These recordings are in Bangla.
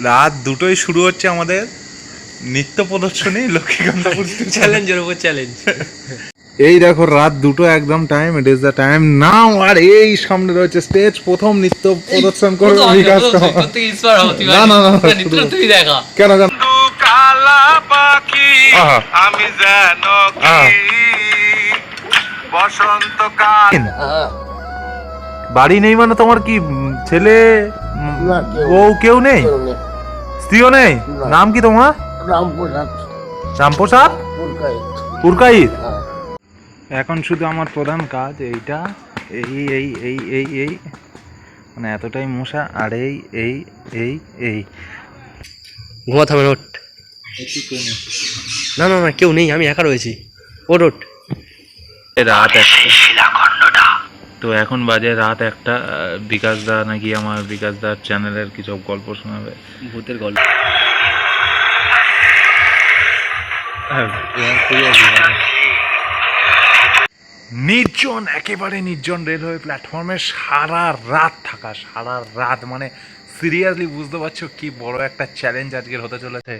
রাত দুটোই শুরু হচ্ছে আমাদের নৃত্য প্রদর্শনী লক্ষ্মীকান্তপুর চ্যালেঞ্জের উপর চ্যালেঞ্জ এই দেখো রাত দুটো একদম time it is the time now আর এই সামনে রয়েছে স্টেজ প্রথম নৃত্য প্রদর্শন করবে বিকাশ না, না, না, না, নৃত্য তুই দেখা। কেন কেন কালা পাখি আমি যেন আহা। কি বসন্তকাল। বাড়ি নেই মানে তোমার কি ছেলে? না, কেউ- বউ কেউ নেই? কেউ নেই। স্ত্রীও নেই? না। নাম কি তোমার? রামপ্রসাদ। রামপ্রসাদ? পুরকাই পুরকাইত হ্যাঁ। এখন শুধু আমার প্রধান কাজ এইটা এই এই এই এই এই। মানে এতটাই মশা আর এই এই এই এই। ঘুমাতে হবে ওঠ। না না না কেউ নেই আমি একা রয়েছি। ওট ওঠ। রাত একটা। তো এখন বাজে রাত একটা বিকাশ দা নাকি আমার বিকাশ দার চ্যানেলের কিছু গল্প শোনাবে। ভূতের গল্প। নির্জন একেবারে নির্জন রেলওয়ে প্ল্যাটফর্মে সারা রাত থাকা সারা রাত মানে সিরিয়াসলি বুঝতে পারছ কি বড় একটা চ্যালেঞ্জ আজকের হতে চলেছে।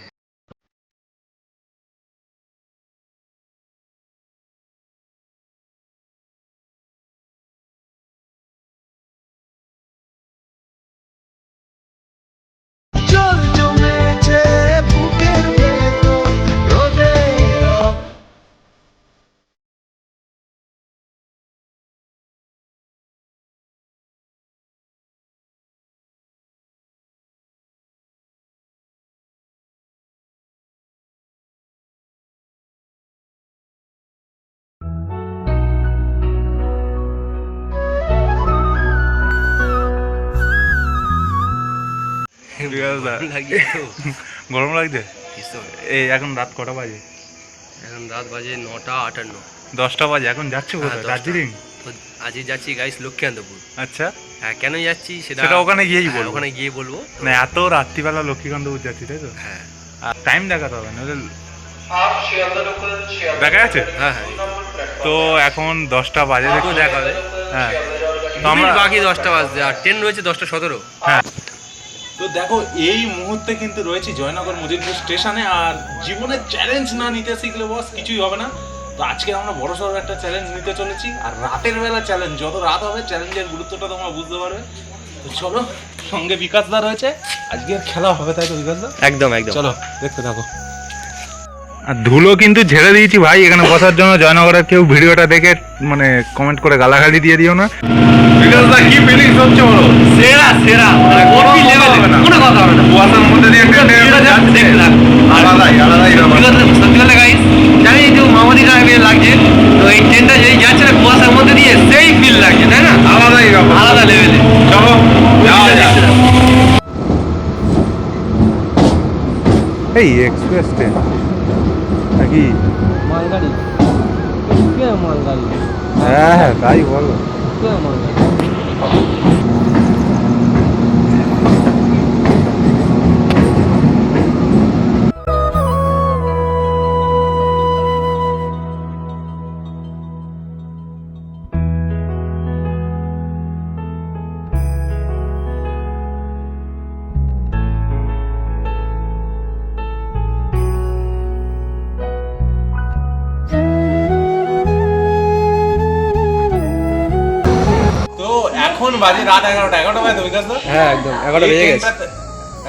গরম লাগছে এই এখন রাত কটা বাজে? এখন রাত বাজে নটা আটান্ন। দশটা বাজে এখন যাচ্ছে হ্যাঁ, কোথায়? দার্জিলিং? তো আজকে যাচ্ছি গাইস লক্ষ্মীকান্তপুর। আচ্ছা। হ্যাঁ কেন যাচ্ছি সেটা সেটা ওখানে গিয়েই হ্যাঁ, বলব। ওখানে গিয়ে বলব। না এত রাত্রিবেলা লক্ষ্মীকান্তপুর যাচ্ছি তাই তো? হ্যাঁ। আর টাইম দেখাতে হবে নাহলে দেখা যাচ্ছে? হ্যাঁ হ্যাঁ। তো এখন দশটা বাজে তো দেখা হবে হ্যাঁ। তো আমরা আমরা বাকি দশটা বাজতে আর ট্রেন রয়েছে দশটা সতেরো। হ্যাঁ। তো দেখো এই মুহূর্তে কিন্তু রয়েছে জয়নগর মজিদপুর স্টেশনে আর জীবনে চ্যালেঞ্জ না নিতে শিখলে বস কিছুই হবে না। তো আজকে আমরা বড় সড়ো একটা চ্যালেঞ্জ নিতে চলেছি আর রাতের বেলা চ্যালেঞ্জ যত রাত হবে চ্যালেঞ্জের গুরুত্বটা তোমরা বুঝতে পারবে। তো চলো সঙ্গে বিকাশ দা রয়েছে। আজকে খেলা হবে তাই তো বিকাশ দা একদম একদম। চলো দেখতে থাকো। আর ধুলো কিন্তু ঝেড়ে দিয়েছি ভাই এখানে বসার জন্য। জয়নগরের কেউ ভিডিওটা দেখে মানে কমেন্ট করে গালাগালি দিয়ে দিও না। বিকাশ দা কি ফিলিংস হচ্ছে বলো সেরা সেরা। মানে কোনো কথা হবে না। কোনো কথা হবে না। কুয়াশার মধ্যে দিয়ে ট্রেনে যাচ্ছে। দেখতে থাক। আলাদাই আলাদাই ব্যাপার। সত্যি কথা- গাইস জানি একটু মামাদি টাইপের লাগছে। তো এই ট্রেনটা যেই যাচ্ছে না কুয়াশার মধ্যে দিয়ে সেই ফিল লাগছে তাই না? আলাদাই ব্যাপার। আলাদা লেভেলে চলো এই এক্সপ্রেস ট্রেন নাকি মালগাড়ি। কে মালগাড়ি? হ্যাঁ হ্যাঁ তাই বলো। কে মালগাড়ি? রাত এগারোটা এগারোটা বাজে হ্যাঁ একদম এগারোটা বেজে গেছে।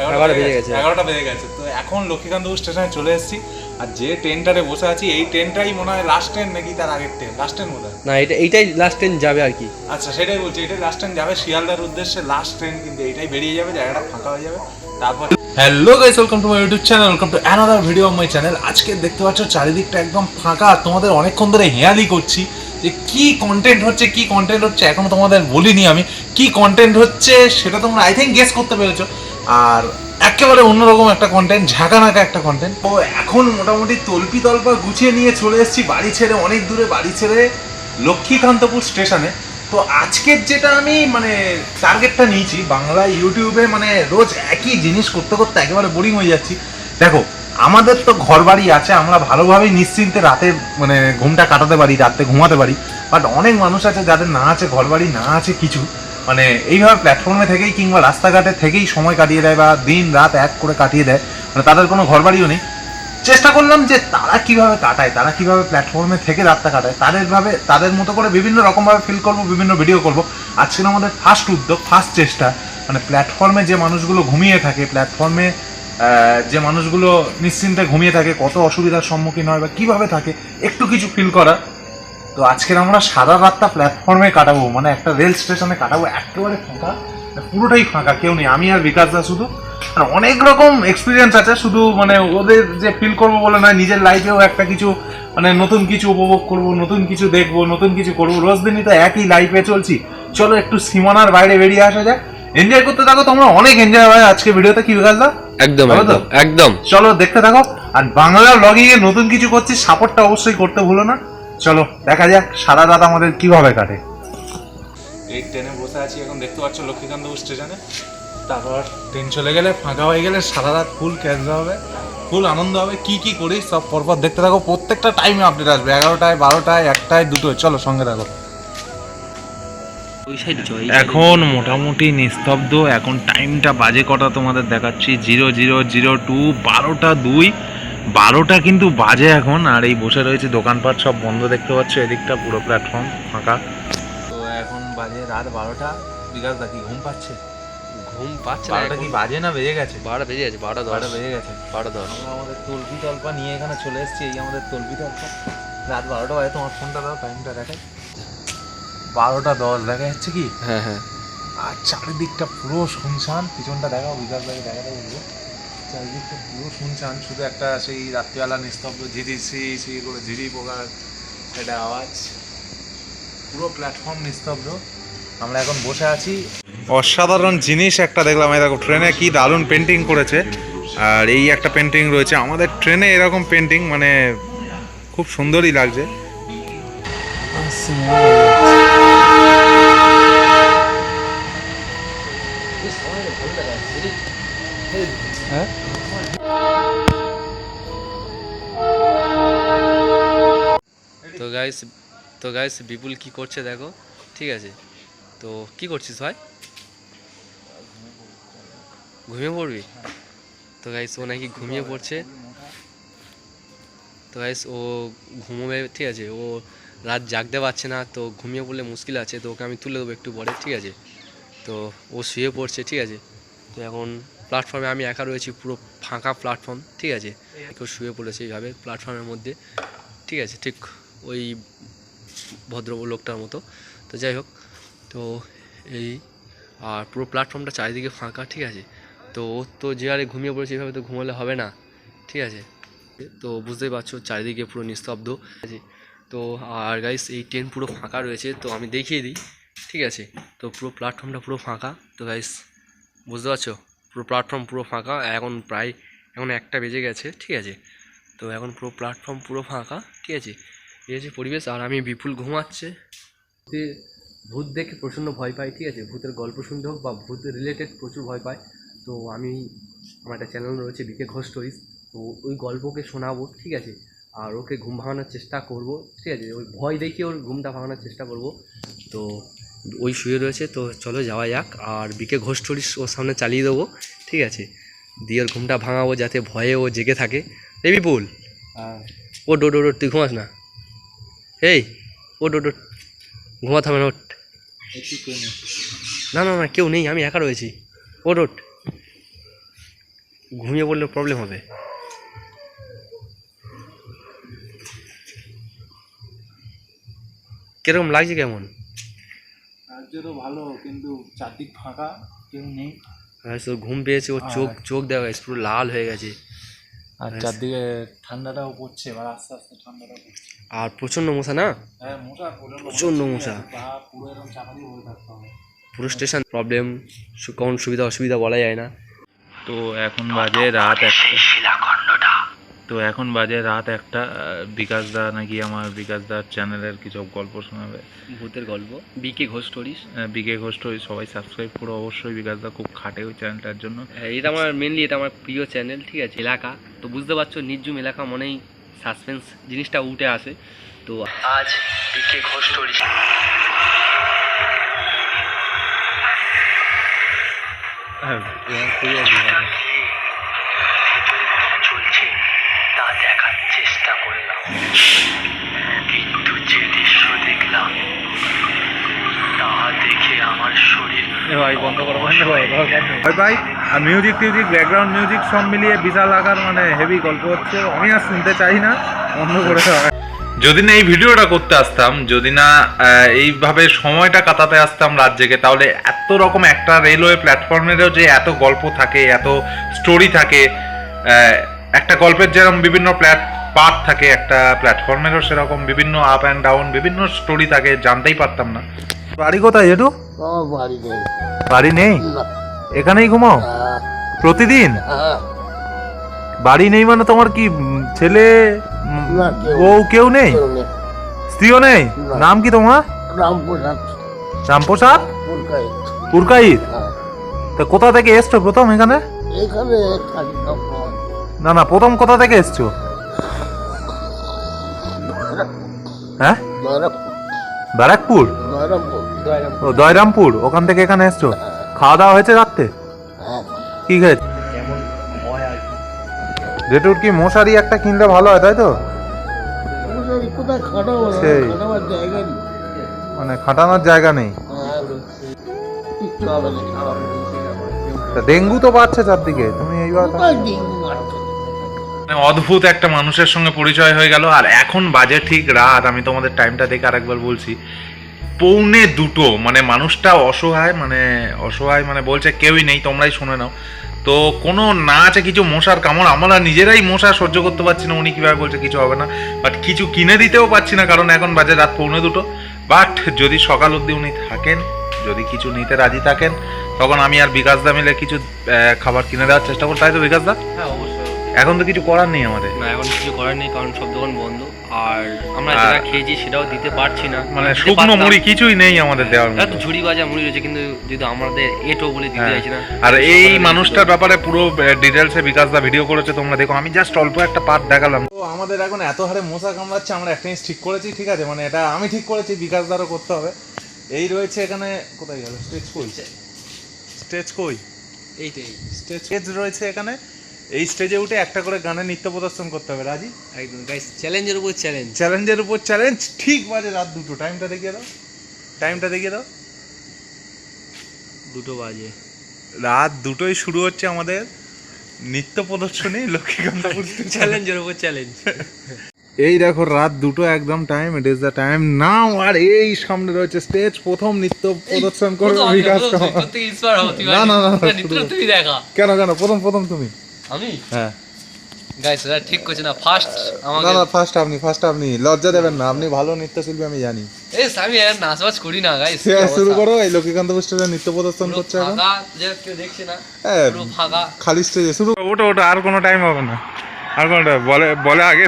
এগারোটা বেজে গেছে। এগারোটা বেজে গেছে। তো এখন লক্ষ্মীকান্তপুর স্টেশনে চলে এসেছি আর যে ট্রেনটারে বসে আছি এই ট্রেনটাই মনে হয় লাস্ট ট্রেন নাকি তার আগের ট্রেন লাস্ট ট্রেন বোধ হয় না এটা এইটাই লাস্ট ট্রেন যাবে আর কি। আচ্ছা সেটাই বলছি এটাই লাস্ট ট্রেন যাবে শিয়ালদার উদ্দেশ্যে লাস্ট ট্রেন কিন্তু এটাই বেরিয়ে যাবে জায়গাটা ফাঁকা হয়ে যাবে। তারপর hello guys welcome to my YouTube channel welcome to another video of my channel আজকে দেখতে পাচ্ছ চারিদিকটা একদম ফাঁকা আর তোমাদের অনেকক্ষণ ধরে হেয়ালি করছি। যে কি কন্টেন্ট হচ্ছে, কি কন্টেন্ট হচ্ছে, এখনও তোমাদের বলিনি আমি। কি কন্টেন্ট হচ্ছে সেটা তোমরা আই থিঙ্ক গেস করতে পেরেছ। আর একেবারে অন্যরকম একটা কন্টেন্ট ঝাঁকানাকা একটা কন্টেন্ট তো এখন মোটামুটি তল্পি তল্পা গুছিয়ে নিয়ে চলে এসেছি বাড়ি ছেড়ে, অনেক দূরে বাড়ি ছেড়ে লক্ষ্মীকান্তপুর স্টেশনে। তো আজকের যেটা আমি মানে টার্গেটটা নিয়েছি, বাংলা, ইউটিউবে মানে রোজ একই জিনিস করতে করতে একেবারে বোরিং হয়ে যাচ্ছি। দেখো আমাদের তো ঘর বাড়ি আছে, আমরা ভালোভাবেই নিশ্চিন্তে রাতে মানে ঘুমটা কাটাতে পারি, রাতে ঘুমাতে পারি। বাট অনেক মানুষ আছে যাদের না আছে ঘর বাড়ি না আছে কিছু। মানে এইভাবে প্ল্যাটফর্মে থেকেই কিংবা রাস্তাঘাটে থেকেই সময় কাটিয়ে দেয় বা দিন, রাত এক করে কাটিয়ে দেয় মানে তাদের কোনো ঘরবাড়িও নেই। চেষ্টা করলাম যে তারা কীভাবে কাটায়, তারা কীভাবে প্ল্যাটফর্মে থেকে রাতটা কাটায়, তাদের ভাবে, তাদের মতো করে বিভিন্ন রকমভাবে ফিল করব, বিভিন্ন ভিডিও করব। আজকের আমাদের ফার্স্ট উদ্যোগ ফার্স্ট চেষ্টা। মানে প্ল্যাটফর্মে যে মানুষগুলো ঘুমিয়ে থাকে প্ল্যাটফর্মে যে মানুষগুলো নিশ্চিন্তে ঘুমিয়ে থাকে, কত অসুবিধার সম্মুখীন হয় বা কীভাবে থাকে, একটু কিছু ফিল করা। তো আজকের আমরা সারা রাতটা প্ল্যাটফর্মে কাটাবো মানে একটা রেল স্টেশনে কাটাবো, একেবারে ফাঁকা মানে পুরোটাই ফাঁকা, কেউ নেই। আমি আর বিকাশ দা শুধু। আর অনেক রকম এক্সপিরিয়েন্স আছে, শুধু মানে ওদের যে ফিল করব বলে নয়, নিজের লাইফেও একটা কিছু মানে নতুন কিছু উপভোগ করব, নতুন কিছু দেখব, নতুন কিছু করব। রোজ দিনই তো একই লাইফে চলছি। চলো একটু সীমানার বাইরে বেরিয়ে আসা যাক। এনজয় করতে থাকো, তোমরা অনেক এনজয় হয় আজকে ভিডিওতে কি বিকাশ দা? একদম? একদম চলো দেখতে থাকো। আর বাংলা ব্লগিং এ নতুন কিছু করছি সাপোর্টটা অবশ্যই করতে ভুলো না। চলো দেখা যাক সারা রাত আমাদের কীভাবে কাটে। এই ট্রেনে বসে আছি এখন দেখতে পাচ্ছ লক্ষ্মীকান্তপুর স্টেশনে তারপর ট্রেন চলে গেলে ফাঁকা হয়ে গেলে সারা রাত ফুল ক্যাচা হবে ফুল আনন্দ হবে। কি কি করি সব পরপর দেখতে থাকো। প্রত্যেকটা টাইমে আপডেট আসবে। এগারোটায় বারোটায় একটায় দুটোয়। চলো সঙ্গে থাকো। এখন মোটামুটি নিস্তব্ধ এখন টাইমটা বাজে কটা তোমাদের দেখাচ্ছি? জিরো জিরো জিরো টু বারোটা দুই। বারোটা কিন্তু বাজে এখন আর এই বসে রয়েছে দোকানপাট সব বন্ধ দেখতে পাচ্ছ এদিকটা পুরো প্ল্যাটফর্ম ফাঁকা। তো এখন বাজে রাত বারোটা বিকাশ দা কি ঘুম পাচ্ছে? ঘুম পাচ্ছে বারোটা কি বাজে না বেজে গেছে? বারোটা বেজে গেছে বারোটা বারোটা বেজে গেছে। বারোটা দশ। আমরা আমাদের তলপি তল্পা নিয়ে এখানে চলে এসেছি এই আমাদের তলপি তল্পা। রাত বারোটা বাজে তোমার ফোনটা দাও টাইমটা দেখাই। বারোটা দশ দেখা যাচ্ছে কি? হ্যাঁ হ্যাঁ। আর চারিদিকটা পুরো শুনশান পিছনটা দেখাও বিকাশ ভাই দেখাতে বলব। চারিদিকটা পুরো শুনশান শুধু একটা সেই রাত্রিবেলা নিস্তব্ধ ঝিরি সেই সেই করে ঝিরি পোকার একটা আওয়াজ। পুরো প্ল্যাটফর্ম নিস্তব্ধ। আমরা এখন বসে আছি। অসাধারণ জিনিস একটা দেখলাম এই দেখো ট্রেনে কি দারুণ পেন্টিং করেছে। আর এই একটা পেন্টিং রয়েছে। আমাদের ট্রেনে এরকম পেন্টিং মানে খুব সুন্দরই লাগছে। গাইস তো গাইস বিপুল কি করছে দেখো, ঠিক আছে? তো কি করছিস ভাই? ঘুমিয়ে পড়বি? তো গাইস ও নাকি ঘুমিয়ে পড়ছে। তো গাইস ও ঘুমোবে, ঠিক আছে? ও রাত জাগতে পারছে না, তো ঘুমিয়ে পড়লে মুশকিল আছে, তো ওকে আমি তুলে দেবো একটু পরে, ঠিক আছে? তো ও শুয়ে পড়ছে, ঠিক আছে? তো এখন প্ল্যাটফর্মে আমি একা রয়েছি, পুরো ফাঁকা প্ল্যাটফর্ম ঠিক আছে? কেউ শুয়ে পড়েছে এইভাবে প্ল্যাটফর্মের মধ্যে, ঠিক আছে? ঠিক। ওই ভদ্র লোকটার মতো। তো যাই হোক, তো এই, আর পুরো প্ল্যাটফর্মটা চারিদিকে ফাঁকা, ঠিক আছে? তো ও তো যে আরে ঘুমিয়ে পড়েছে এভাবে তো ঘুমালে হবে না, ঠিক আছে? তো বুঝতেই পারছ, চারিদিকে পুরো নিস্তব্ধ, ঠিক আছে? তো আর গাইস এই ট্রেন পুরো ফাঁকা রয়েছে, তো আমি দেখিয়ে দিই, ঠিক আছে? তো পুরো প্ল্যাটফর্মটা পুরো ফাঁকা, তো গাইস বুঝতে পারছ? পুরো প্ল্যাটফর্ম পুরো ফাঁকা, এখন প্রায়, এখন একটা বেজে গেছে, ঠিক আছে? তো এখন পুরো প্ল্যাটফর্ম পুরো ফাঁকা, ঠিক আছে? এই হচ্ছে পরিবেশ আর আমি বিপুল ঘুমাচ্ছে। ভূত দেখে প্রচণ্ড ভয় পাই ঠিক আছে? ভূতের গল্প শুনতে হোক বা ভূত রিলেটেড প্রচুর ভয় পায় তো আমি আমার একটা চ্যানেল রয়েছে বিকে ঘোষ স্টোরিজ তো ওই গল্পকে শোনাবো ঠিক আছে? আর ওকে ঘুম ভাঙানোর চেষ্টা করব ঠিক আছে? ওই ভয় দেখিয়ে ওর ঘুমটা ভাঙানোর চেষ্টা করব তো ওই শুয়ে রয়েছে তো চলো যাওয়া যাক আর বিকে ঘোষ স্টোরিজ ওর সামনে চালিয়ে দেবো ঠিক আছে? দিয়ে ওর ঘুমটা ভাঙাবো যাতে ভয়ে ও জেগে থাকে। এই বিপুল ও ডো ডো ডো তুই ঘুমাস না? এই ওট ডো ডো ঘুমাতে হবে না ওঠ না না না কেউ নেই আমি একা রয়েছি। ও ওঠ ঘুমিয়ে পড়লে প্রবলেম হবে। কীরকম লাগছে কেমন? রাজ্য তো ভালো কিন্তু চারদিক ফাঁকা কেউ নেই। তো ঘুম পেয়েছে ওর চোখ চোখ দেওয়া গেছে পুরো লাল হয়ে গেছে। আর চারদিকে ঠান্ডাটাও পড়ছে এবার আস্তে আস্তে ঠান্ডাটা পড়ছে। আর প্রচণ্ড মশা না? হ্যাঁ প্রচণ্ড প্রচণ্ড মশা। পুরো স্টেশন প্রবলেম কোন সুবিধা অসুবিধা বলা যায় না। তো এখন বাজে রাত একটা তো এখন বাজে রাত একটা বিকাশ দা নাকি আমার বিকাশ দার চ্যানেলের কিছু গল্প শোনাবে। ভূতের গল্প? B K Ghosh stories B K Ghosh ওই সবাই সাবস্ক্রাইব করো অবশ্যই। বিকাশ দা খুব খাটে ওই চ্যানেলটার জন্য। হ্যাঁ, এটা আমার মেনলি এটা আমার প্রিয় চ্যানেল ঠিক আছে? এলাকা। তো বুঝতে পারছ নির্জুম এলাকা মনেই সাসপেন্স জিনিসটা উঠে আসে। তো আজ পিকে ঘোষ হ্যাঁ, হ্যাঁ, চলছে তা দেখার চেষ্টা করলাম ভাই ভাই আর মিউজিক টিউজিক ব্যাকগ্রাউন্ড মিউজিক সব মিলিয়ে বিশাল আকার মানে হেভি গল্প হচ্ছে। আমি আর শুনতে চাই না বন্ধ করে দেওয়া যদি না এই ভিডিওটা করতে আসতাম যদি না এইভাবে সময়টা কাটাতে আসতাম রাত জেগে তাহলে এত রকম একটা রেলওয়ে প্ল্যাটফর্মেরও যে এত গল্প থাকে এত স্টোরি থাকে একটা গল্পের যেরকম বিভিন্ন প্ল্যাট পার্ট থাকে একটা প্ল্যাটফর্মেরও সেরকম বিভিন্ন আপ অ্যান্ড ডাউন বিভিন্ন স্টোরি থাকে জানতেই পারতাম না। বাড়ি কোথায় জেঠু? আমার বাড়ি নেই। বাড়ি নেই? এখানেই ঘুমাও? প্রতিদিন? হ্যাঁ, বাড়ি নেই মানে তোমার কি ছেলে বউ কেউ নেই? স্ত্রীও নেই? নাম কি তোমার? রামপ্রসাদ রামপ্রসাদ? পুরকাই পুরকাইত হ্যাঁ। তা কোথা থেকে এসছো প্রথম এখানে? এখানে না না প্রথম কোথা থেকে এসছো? হ্যাঁ? ব্যারাকপুর? ও দয়রামপুর। ওখান থেকে এখানে এসছো? খাওয়া দাওয়া হয়েছে রাত্রে? হ্যাঁ, কি খেয়েছো? জেঠুর কি? মশারি একটা কিনলে ভালো হয় তাই তো? সেই। খাটাবার জায়গা নেই। মানে খাটানোর জায়গা নেই। হ্যাঁ, কিচ্ছু হবে না, খারাপ। তা ডেঙ্গু তো বাড়ছে চারদিকে। তুমি এইবার অদ্ভুত একটা মানুষের সঙ্গে পরিচয় হয়ে গেল। আর এখন বাজে ঠিক রাত, আমি তোমাদের টাইমটা দেখে আরেকবার বলছি। পৌনে দুটো মানে মানুষটা অসহায় মানে অসহায় মানে বলছে কেউই নেই, তোমরাই শুনে নাও। তো কোনো না আছে কিছু মশার কামড়, আমরা নিজেরাই মশা সহ্য করতে পারছি না, উনি কীভাবে বলছে কিছু হবে না। বাট কিছু কিনে দিতেও পারছি না, কারণ এখন বাজে রাত পৌনে দুটো। বাট যদি সকাল অবধি উনি থাকেন, যদি কিছু নিতে রাজি থাকেন, তখন আমি আর বিকাশ দা মিলে কিছু খাবার কিনে দেওয়ার চেষ্টা করব। তাই তো বিকাশ দা? হ্যাঁ অবশ্যই। এখন তো কিছু করার নেই আমাদের। না এখন কিছু করার নেই কারণ সব দোকান বন্ধ। আর আমরা যেটা খেয়েছি সেটাও দিতে পারছি না। মানে শুকনো মুড়ি কিছুই নেই আমাদের দেওয়ার একটা মতো। ঝুড়ি ভাজা মুড়ি রয়েছে কিন্তু যদি আমাদের এটো বলে দিতে হ্যাঁ। চাইছি না আর এই মানুষটার ব্যাপারে পুরো ডিটেলসে বিকাশ দা ভিডিও করেছে তোমরা দেখো। আমি জাস্ট অল্প একটা পার্ট দেখালাম। তো আমাদের এখন এত হারে মশা কামড়াচ্ছে আমরা একটা জিনিস ঠিক করেছি ঠিক আছে? মানে এটা আমি ঠিক করেছি বিকাশ দ্বারা করতে হবে। এই রয়েছে এখানে কোথায় গেল? স্টেজ কই? স্টেজ কই? এইটাই। স্টেজ স্টেজ রয়েছে এখানে। এই স্টেজে উঠে একটা করে গানের নৃত্য প্রদর্শন করতে হবে রাজি? একদম। গাইস চ্যালেঞ্জের উপর চ্যালেঞ্জ চ্যালেঞ্জের উপর চ্যালেঞ্জ ঠিক বাজে রাত দুটো। টাইমটা দেখিয়ে দাও। টাইমটা দেখিয়ে দাও। দুটো বাজে। রাত দুটোই শুরু হচ্ছে আমাদের নৃত্য প্রদর্শনী লক্ষ্মীকান্তপুর চ্যালেঞ্জের উপর চ্যালেঞ্জ এই দেখো রাত দুটো একদম time it is the time now আর এই সামনে রয়েছে স্টেজ প্রথম নৃত্য প্রদর্শন করবে বিকাশ। না, না, না, কেন কেন প্রথম প্রথম তুমি। আমি? হ্যাঁ। গাইস এটা ঠিক করছে না। ফার্স্ট না আমাকে না ফার্স্ট আপনি ফার্স্ট আপনি। লজ্জা দেবেন না। আপনি ভালো নৃত্যশিল্পী আমি জানি। এই আমি আর নাচবাজ করি না গাইস শুরু করো এই লক্ষ্মীকান্তপুর স্টেজে নৃত্য প্রদর্শন করছে এখন। ফাঁকা যে কেউ দেখছে না। হ্যাঁ, পুরো ফাঁকা। খালি স্টেজে শুরু। ওটা ওটা আর কোনো টাইম হবে না। আর কোনো বলে বলে আগে।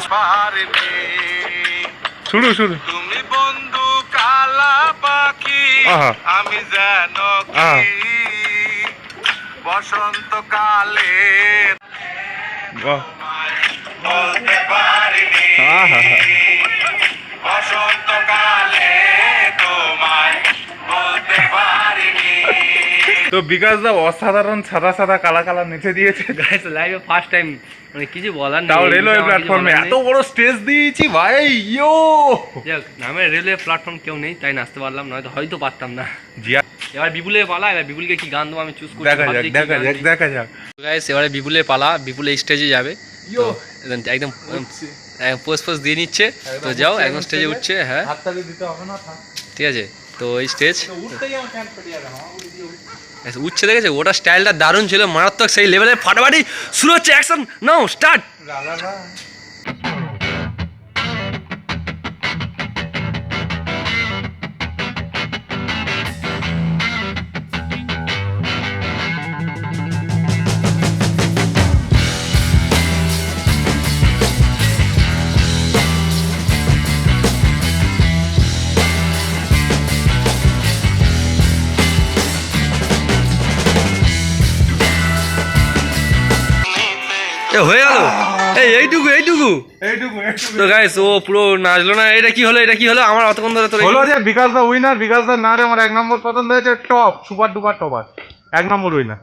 শুরু শুরু। তুমি বন্ধু কালা পাখি। আমি যেন আহা। বাহ। তো বিকাশ দা অসাধারণ সাদা সাদা কালা কালা নেচে দিয়েছে। গাইস লাইভে ফার্স্ট টাইম মানে কিছু বলার নেই। তাও রেলওয়ে প্ল্যাটফর্মে এত বড় স্টেজ দিয়েছি ভাই ইয়ো। যাক নামে রেলওয়ে প্ল্যাটফর্ম কেউ নেই তাই নাচতে পারলাম নয়তো হয়তো পারতাম না। জিয়া এবার বিপুলের পালা এবার বিপুলকে কি গান দেবো আমি চুজ করছি দেখা যাক দেখা যাক দেখা যাক। গাইস এবারে বিপুলের পালা বিপুল এই স্টেজে যাবে। একদম একদম পোস্ট পোস্ট দিয়ে নিচ্ছে। তো যাও একদম স্টেজে উঠছে হ্যাঁ। হাততালি দিতে হবে না থাক। ঠিক আছে তো এই স্টেজ। আচ্ছা, উঠছে দেখেছে ওটা স্টাইলটা দারুণ ছিল মারাত্মক সেই লেভেলে ফাটাফাটি শুরু হচ্ছে অ্যাকশন নাও স্টার্ট এই এইটুকু এইটুকু। এইটুকু এইটুকু। তো গাইস ও পুরো নাচলো না। এটা কি হলো এটা কি হলো? আমার অতক্ষণ ধরে তোর হলো যে বিকাশ দা উইনার বিকাশ দা না রে আমার এক নম্বর পছন্দ হয়েছে টপ সুপার ডুপার টপার এক নম্বর উইনার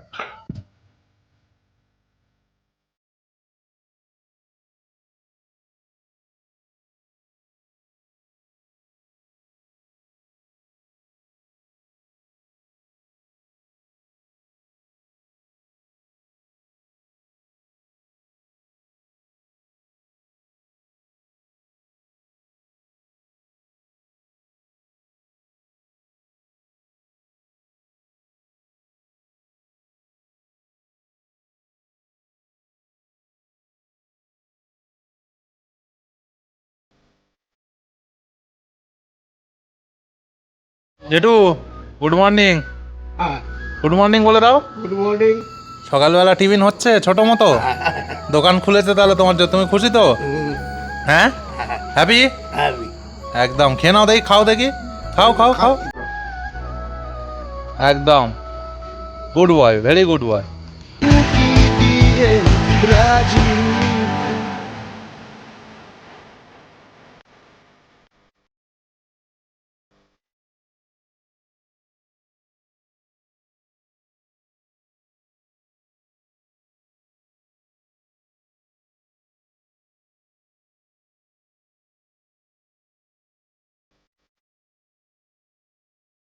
জেঠু গুড মর্নিং গুড মর্নিং বলে দাও। গুড মর্নিং সকালবেলা টিফিন হচ্ছে ছোট মতো। দোকান খুলেছে তাহলে তোমার জন্য। তুমি খুশি তো? হ্যাঁ? হ্যাপি হ্যাপি একদম। খেয়ে নাও দেখি খাও দেখি। খাও খাও খাও। একদম। Good boy very good boy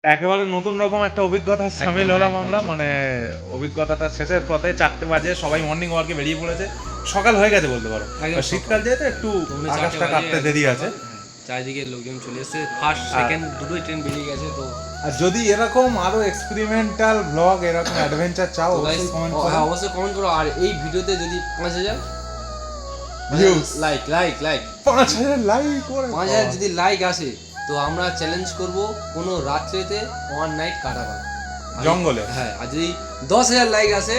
একেবারে নতুন রকম একটা অভিজ্ঞতা সামিল হলাম আমরা মানে অভিজ্ঞতাটা শেষের পথে চারটে বাজে সবাই মর্নিং ওয়ার্কে বেরিয়ে পড়েছে। সকাল হয়ে গেছে বলতে পারো। শীতকাল যেহেতু একটু আকাশটা কাটতে দেরি আছে। চারিদিকে লোকজন চলে এসেছে। ফার্স্ট সেকেন্ড দুটোই ট্রেন বেরিয়ে গেছে তো আর যদি এরকম আরও এক্সপেরিমেন্টাল ব্লগ এরকম অ্যাডভেঞ্চার চাও অবশ্যই কমেন্ট করো। হ্যাঁ, অবশ্যই কমেন্ট করো। আর এই ভিডিওতে যদি পাঁচ হাজার Views। লাইক লাইক লাইক পাঁচ হাজার লাইক করে পাঁচ হাজার যদি লাইক আসে তো আমরা চ্যালেঞ্জ করব কোনো রাত্রিতে ওয়ান নাইট কাটাবার আর- জঙ্গলে? হ্যাঁ আর যদি দশ হাজার লাইক আসে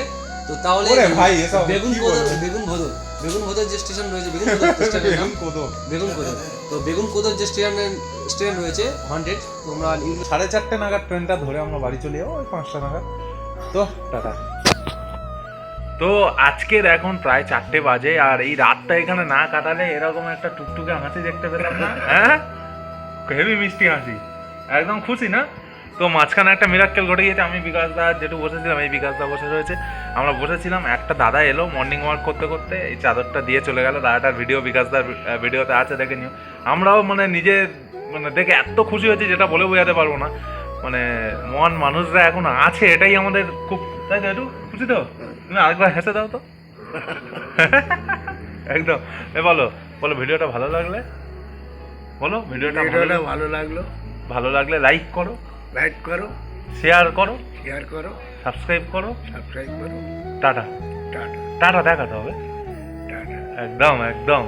তো তাহলে ভাই, বেগুন কোদর বেগুন ভোদর। বেগুন ভোদর যে স্টেশন রয়েছে বেগুন বেগুন কোদো। বেগুন কোদর। তো বেগুন কোদর যে স্টেশন স্টেশন রয়েছে হন্টেড তোমরা সাড়ে চারটে নাগাদ ট্রেনটা ধরে আমরা বাড়ি চলে যাব ওই পাঁচটা নাগাদ। তো টাটা। তো আজকের এখন প্রায় চারটে বাজে আর এই রাতটা এখানে না কাটালে এরকম একটা টুকটুকে হাসি দেখতে পেলাম না। হ্যাঁ? হেভি মিষ্টি হাসি। একদম খুশি, না? তো মাঝখানে একটা মিরাক্কেল ঘটে গিয়েছে। আমি বিকাশ দা যেটু বসেছিলাম, এই বিকাশ দা বসে রয়েছে। আমরা বসেছিলাম, একটা দাদা এলো মর্নিং ওয়াক করতে করতে, এই চাদরটা দিয়ে চলে গেল। দাদাটার ভিডিও বিকাশ দার ভিডিওতে আছে, দেখে নিও। আমরাও মানে নিজে মানে দেখে এত খুশি হয়েছে, যেটা বলে বোঝাতে পারব না। মানে মহান মানুষরা এখন আছে, এটাই আমাদের খুব, তাই তো একটু খুশি তো? তুমি আরেকবার হেসে দাও তো। একদম। এ বলো বলো ভিডিওটা ভালো লাগলে? বলো ভিডিওটা ভালো ভিডিওটা ভালো লাগল। ভালো লাগলে লাইক করো লাইক করো শেয়ার করো শেয়ার করো সাবস্ক্রাইব করো। সাবস্ক্রাইব করো। টাটা। টাটা। টাটা দেখাতে হবে। টাটা। একদম একদম।